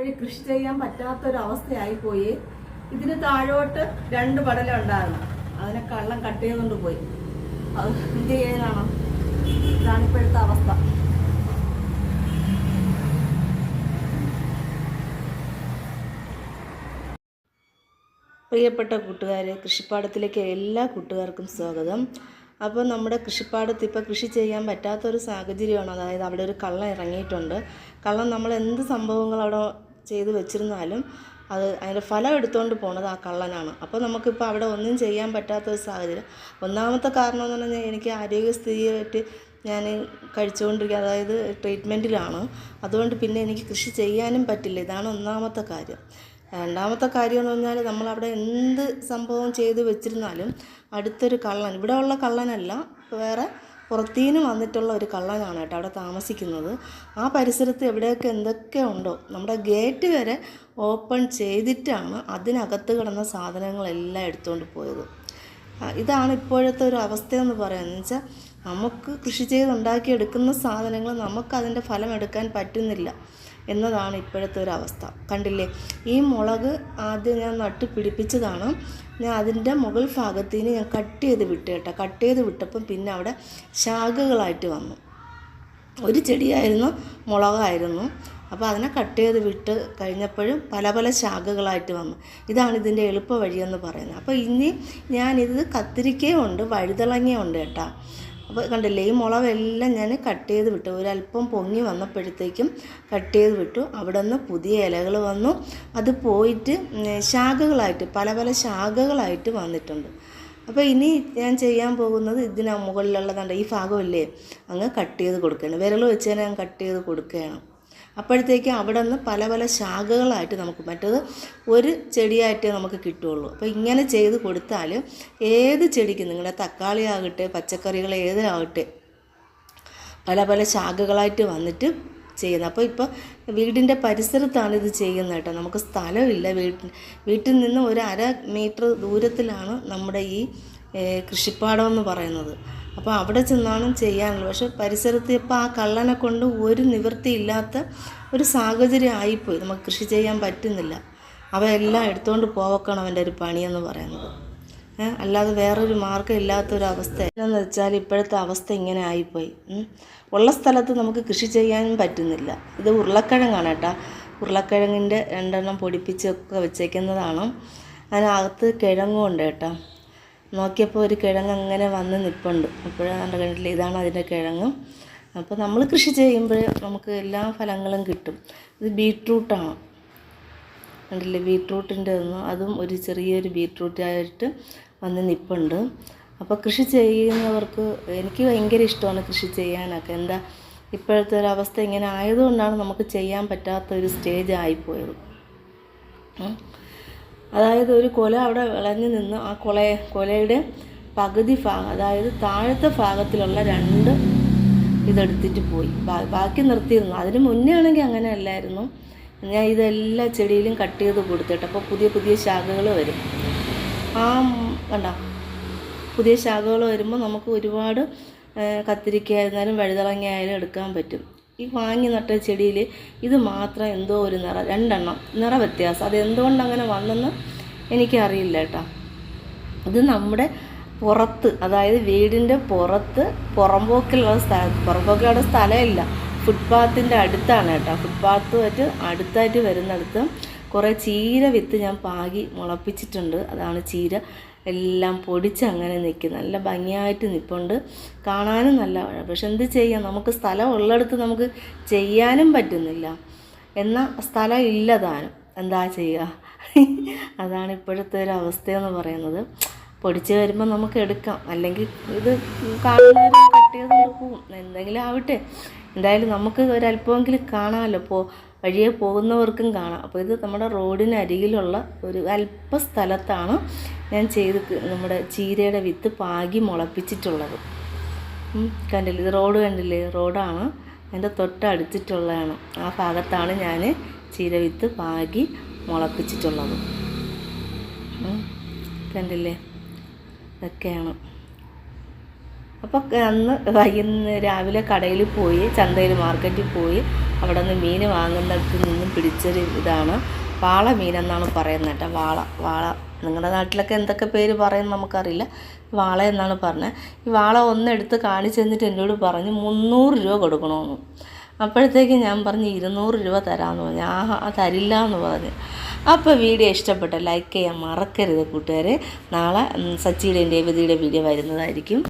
ഇപ്പോഴും കൃഷി ചെയ്യാൻ പറ്റാത്തൊരവസ്ഥയായി പോയി. ഇതിന് താഴോട്ട് രണ്ട് പടലം ഉണ്ടായിരുന്നു. അതിനെ കള്ളം കട്ട് ചെയ്തുകൊണ്ട് പോയി. അത് എന്ത് ചെയ്യാനാണോ? ഇതാണ് ഇപ്പോഴത്തെ അവസ്ഥ. പ്രിയപ്പെട്ട കൂട്ടുകാരെ കൃഷിപ്പാടത്തിലേക്ക് എല്ലാ കൂട്ടുകാർക്കും സ്വാഗതം. അപ്പോൾ നമ്മുടെ കൃഷിപ്പാടത്ത് ഇപ്പോൾ കൃഷി ചെയ്യാൻ പറ്റാത്തൊരു സാഹചര്യമാണ്. അതായത് അവിടെ ഒരു കള്ളം ഇറങ്ങിയിട്ടുണ്ട്. കള്ളം നമ്മൾ എന്ത് സംഭവങ്ങൾ അവിടെ ചെയ്ത് വെച്ചിരുന്നാലും അത് അതിന്റെ ഫലം എടുത്തുകൊണ്ട് പോണത് ആ കള്ളനാണ്. അപ്പോൾ നമുക്കിപ്പോൾ അവിടെ ഒന്നും ചെയ്യാൻ പറ്റാത്ത ഒരു സാഹചര്യം. ഒന്നാമത്തെ കാരണം എന്ന് പറഞ്ഞാൽ എനിക്ക് ആരോഗ്യസ്ഥിതിയായിട്ട് ഞാൻ കഴിച്ചുകൊണ്ടിരിക്കുക അതായത് ട്രീറ്റ്മെന്റിലാണ് അതുകൊണ്ട് പിന്നെ എനിക്ക് കൃഷി ചെയ്യാനും പറ്റില്ല. ഇതാണ് ഒന്നാമത്തെ കാര്യം. രണ്ടാമത്തെ കാര്യം എന്ന് പറഞ്ഞാൽ നമ്മളവിടെ എന്ത് സംഭവം ചെയ്ത് വെച്ചിരുന്നാലും അടുത്തൊരു കള്ളൻ ഇവിടെ ഉള്ള കള്ളനല്ല വേറെ പുറത്തുനിന്ന് വന്നിട്ടുള്ള ഒരു കള്ളനാണ് കേട്ടോ അവിടെ താമസിക്കുന്നത്. ആ പരിസരത്ത് എവിടെയൊക്കെ എന്തൊക്കെ ഉണ്ടോ നമ്മുടെ ഗേറ്റ് വരെ ഓപ്പൺ ചെയ്തിട്ടാണ് അതിനകത്ത് കിടന്ന സാധനങ്ങളെല്ലാം എടുത്തുകൊണ്ട് പോയത്. ഇതാണ് ഇപ്പോഴത്തെ ഒരു അവസ്ഥ എന്ന് പറയുന്നത് വെച്ചാൽ നമുക്ക് കൃഷി ചെയ്ത് ഉണ്ടാക്കിയെടുക്കുന്ന സാധനങ്ങൾ നമുക്കതിന്റെ ഫലം എടുക്കാൻ പറ്റുന്നില്ല. എന്നതാണ് ഇപ്പോഴത്തെ ഒരു അവസ്ഥ. കണ്ടില്ലേ? ഈ മുളക് ആദ്യം ഞാൻ നട്ട് പിടിപ്പിച്ചതാണ്. ഞാൻ അതിന്റെ മുകൾ ഭാഗത്തിന് ഞാൻ കട്ട് ചെയ്ത് വിട്ട് കേട്ടോ. കട്ട് ചെയ്ത് വിട്ടപ്പം പിന്നെ അവിടെ ശാഖകളായിട്ട് വന്നു. ഒരു ചെടിയായിരുന്നു മുളകായിരുന്നു. അപ്പോൾ അതിനെ കട്ട് ചെയ്ത് വിട്ട് കഴിഞ്ഞപ്പോഴും പല പല ശാഖകളായിട്ട് വന്നു. ഇതാണ് ഇതിന്റെ എളുപ്പ വഴിയെന്ന് പറയുന്നത്. അപ്പോൾ ഇനി ഞാനിത് കത്തിരിക്കയുണ്ട് വഴുതളങ്ങയുണ്ട് കേട്ടോ. അപ്പോൾ കണ്ടില്ലേ ഈ മുളകെല്ലാം ഞാൻ കട്ട് ചെയ്ത് വിട്ടു. ഒരല്പം പൊങ്ങി വന്നപ്പോഴത്തേക്കും കട്ട് ചെയ്ത് വിട്ടു. അവിടെ നിന്ന് പുതിയ ഇലകൾ വന്നു. അത് പോയിട്ട് ശാഖകളായിട്ട് പല പല ശാഖകളായിട്ട് വന്നിട്ടുണ്ട്. അപ്പോൾ ഇനി ഞാൻ ചെയ്യാൻ പോകുന്നത് ഇതിന് മുകളിലുള്ളതാണ് ഈ ഭാഗമല്ലേ അങ്ങ് കട്ട് ചെയ്ത് കൊടുക്കുകയാണ്. വിരൽ വെച്ച് ഞാൻ കട്ട് ചെയ്ത് കൊടുക്കുകയാണ്. അപ്പോഴത്തേക്കും അവിടെ നിന്ന് പല പല ശാഖകളായിട്ട് നമുക്ക് മറ്റത് ഒരു ചെടിയായിട്ടേ നമുക്ക് കിട്ടുള്ളൂ അപ്പോൾ ഇങ്ങനെ ചെയ്ത് കൊടുത്താൽ ഏത് ചെടിക്കും നിങ്ങളുടെ തക്കാളി ആകട്ടെ പച്ചക്കറികൾ ഏതാകട്ടെ പല പല ശാഖകളായിട്ട് വന്നിട്ട് ചെയ്യുന്നത്. അപ്പോൾ ഇപ്പോൾ വീടിന്റെ പരിസരത്താണ് ഇത് ചെയ്യുന്നത് കേട്ടോ. നമുക്ക് സ്ഥലമില്ല. വീട്ടിൽ വീട്ടിൽ നിന്ന് ഒരു അര മീറ്റർ ദൂരത്തിലാണ് നമ്മുടെ ഈ കൃഷിപ്പാടമെന്ന് പറയുന്നത്. അപ്പോൾ അവിടെ ചെന്നാണ് ചെയ്യാനുള്ളത് പക്ഷെ പരിസരത്ത് ഇപ്പോൾ ആ കള്ളനെ കൊണ്ട് ഒരു നിവൃത്തിയില്ലാത്ത ഒരു സാഹചര്യം ആയിപ്പോയി. നമുക്ക് കൃഷി ചെയ്യാൻ പറ്റുന്നില്ല. അവയെല്ലാം എടുത്തുകൊണ്ട് പോവക്കണം അവന്റെ ഒരു പണിയെന്ന് പറയുന്നത്. അല്ലാതെ വേറൊരു മാർഗം ഇല്ലാത്തൊരവസ്ഥ എന്ന് വെച്ചാൽ ഇപ്പോഴത്തെ അവസ്ഥ ഇങ്ങനെ ആയിപ്പോയി. ഉള്ള സ്ഥലത്ത് നമുക്ക് കൃഷി ചെയ്യാനും പറ്റുന്നില്ല. ഇത് ഉരുളക്കിഴങ്ങാണ് കേട്ടോ. ഉരുളക്കിഴങ്ങിന്റെ രണ്ടെണ്ണം പൊടിപ്പിച്ചൊക്കെ വെച്ചേക്കുന്നതാണ്. അതിനകത്ത് കിഴങ്ങും ഉണ്ട് കേട്ടോ. നോക്കിയപ്പോൾ ഒരു കിഴങ്ങ് അങ്ങനെ വന്ന് നിൽപ്പുണ്ട് അപ്പോഴാണ് കണ്ടില്ല ഇതാണ് അതിന്റെ കിഴങ്ങ്. അപ്പോൾ നമ്മൾ കൃഷി ചെയ്യുമ്പോൾ നമുക്ക് എല്ലാ ഫലങ്ങളും കിട്ടും. ഇത് ബീട്രൂട്ടാണ്. കണ്ടില്ലേ ബീട്രൂട്ടിന്റെ ഒന്ന് അതും ഒരു ചെറിയൊരു ബീട്രൂട്ടായിട്ട് വന്ന് നിൽപ്പുണ്ട് അപ്പോൾ കൃഷി ചെയ്യുന്നവർക്ക് എനിക്ക് ഭയങ്കര ഇഷ്ടമാണ് കൃഷി ചെയ്യാനൊക്കെ. എന്താ ഇപ്പോഴത്തെ ഒരു അവസ്ഥ ഇങ്ങനെ ആയതുകൊണ്ടാണ് നമുക്ക് ചെയ്യാൻ പറ്റാത്ത ഒരു സ്റ്റേജ് ആയിപ്പോയത്. അതായത് ഒരു കൊല അവിടെ വിളഞ്ഞു നിന്ന് ആ കൊല കൊലയുടെ പകുതി ഭാഗം അതായത് താഴത്തെ ഭാഗത്തിലുള്ള രണ്ട് ഇതെടുത്തിട്ട് പോയി. ബാക്കി നിർത്തിയിരുന്നു. അതിന് മുന്നേ ആണെങ്കിൽ അങ്ങനെ അല്ലായിരുന്നു. ഞാൻ ഇതെല്ലാ ചെടിയിലും കട്ട് ചെയ്ത് കൊടുത്തിട്ട് അപ്പോൾ പുതിയ പുതിയ ശാഖകൾ വരും. ആ കണ്ട പുതിയ ശാഖകൾ വരുമ്പോൾ നമുക്ക് ഒരുപാട് കത്തിരിക്ക ആയിരുന്നാലും വഴുതളങ്ങ ആയാലും എടുക്കാൻ പറ്റും. ഈ വാങ്ങി നട്ട ചെടിയിൽ ഇത് മാത്രം എന്തോ ഒരു നിറ രണ്ടെണ്ണം നിറ വ്യത്യാസം. അത് എന്തുകൊണ്ട് അങ്ങനെ വന്നെന്ന് എനിക്കറിയില്ല കേട്ടോ. ഇത് നമ്മുടെ പുറത്ത് അതായത് വീടിന്റെ പുറത്ത് പുറമ്പോക്കിലുള്ള സ്ഥലം പുറമ്പോക്കിലുള്ള സ്ഥലമില്ല. ഫുട്പാത്തിന്റെ അടുത്താണ് കേട്ടോ. ഫുട്പാത്തുമായിട്ട് അടുത്തായിട്ട് വരുന്നിടത്ത് കുറേ ചീര വിത്ത് ഞാൻ പാകി മുളപ്പിച്ചിട്ടുണ്ട്. അതാണ് ചീര. എല്ലാം പൊടിച്ച് അങ്ങനെ നിൽക്കും. നല്ല ഭംഗിയായിട്ട് നിൽപ്പുണ്ട് കാണാനും നല്ല പക്ഷെ എന്ത് ചെയ്യാം? നമുക്ക് സ്ഥലം ഉള്ളിടത്ത് നമുക്ക് ചെയ്യാനും പറ്റുന്നില്ല. എന്നാൽ സ്ഥലം ഇല്ലതാനും എന്താ ചെയ്യുക? അതാണ് ഇപ്പോഴത്തെ ഒരു അവസ്ഥയെന്ന് പറയുന്നത്. പൊടിച്ച് വരുമ്പോൾ നമുക്ക് എടുക്കാം. അല്ലെങ്കിൽ ഇത് കാണുന്നവരും കട്ട് ചെയ്തുകൊണ്ട് പോവും. എന്തെങ്കിലും ആവട്ടെ. എന്തായാലും നമുക്ക് ഒരല്പമെങ്കിലും കാണാമല്ലോ. പോ വഴിയെ പോകുന്നവർക്കും കാണാം. അപ്പോൾ ഇത് നമ്മുടെ റോഡിന് അരികിലുള്ള ഒരു അല്പ സ്ഥലത്താണ് ഞാൻ ചെയ്ത് നമ്മുടെ ചീരയുടെ വിത്ത് പാകി മുളപ്പിച്ചിട്ടുള്ളത്. കണ്ടില്ലേ? ഇത് റോഡ് കണ്ടില്ലേ? റോഡാണ്. എന്റെ തൊട്ടടുത്തിട്ടുള്ളതാണ്. ആ ഭാഗത്താണ് ഞാൻ ചീര വിത്ത് പാകി മുളപ്പിച്ചിട്ടുള്ളത്. കണ്ടില്ലേ? ഇതൊക്കെയാണ്. അപ്പോൾ അന്ന് വൈകുന്നേരം രാവിലെ കടയിൽ പോയി ചന്തയിൽ മാർക്കറ്റിൽ പോയി അവിടെ നിന്ന് മീൻ വാങ്ങുന്നിടത്ത് നിന്നും പിടിച്ചൊരു ഇതാണ് വാള മീനെന്നാണ് പറയുന്നത് കേട്ടോ. വാള വാള. നിങ്ങളുടെ നാട്ടിലൊക്കെ എന്തൊക്കെ പേര് പറയുന്നു നമുക്കറിയില്ല. വാള എന്നാണ് പറഞ്ഞത്. ഈ വാള ഒന്നെടുത്ത് കാണിച്ചു തന്നിട്ട് എന്നോട് പറഞ്ഞ് മുന്നൂറ് രൂപ കൊടുക്കണമെന്ന് അപ്പോഴത്തേക്ക് ഞാൻ പറഞ്ഞു ഇരുന്നൂറ് രൂപ തരാമെന്ന് പറഞ്ഞു. ആ തരില്ല എന്ന് പറഞ്ഞു. അപ്പോൾ വീഡിയോ ഇഷ്ടപ്പെട്ട ലൈക്ക് ചെയ്യാൻ മറക്കരുത് കൂട്ടുകാരെ. നാളെ സച്ചിയുടെയും രേവതിയുടെ വീഡിയോ വരുന്നതായിരിക്കും.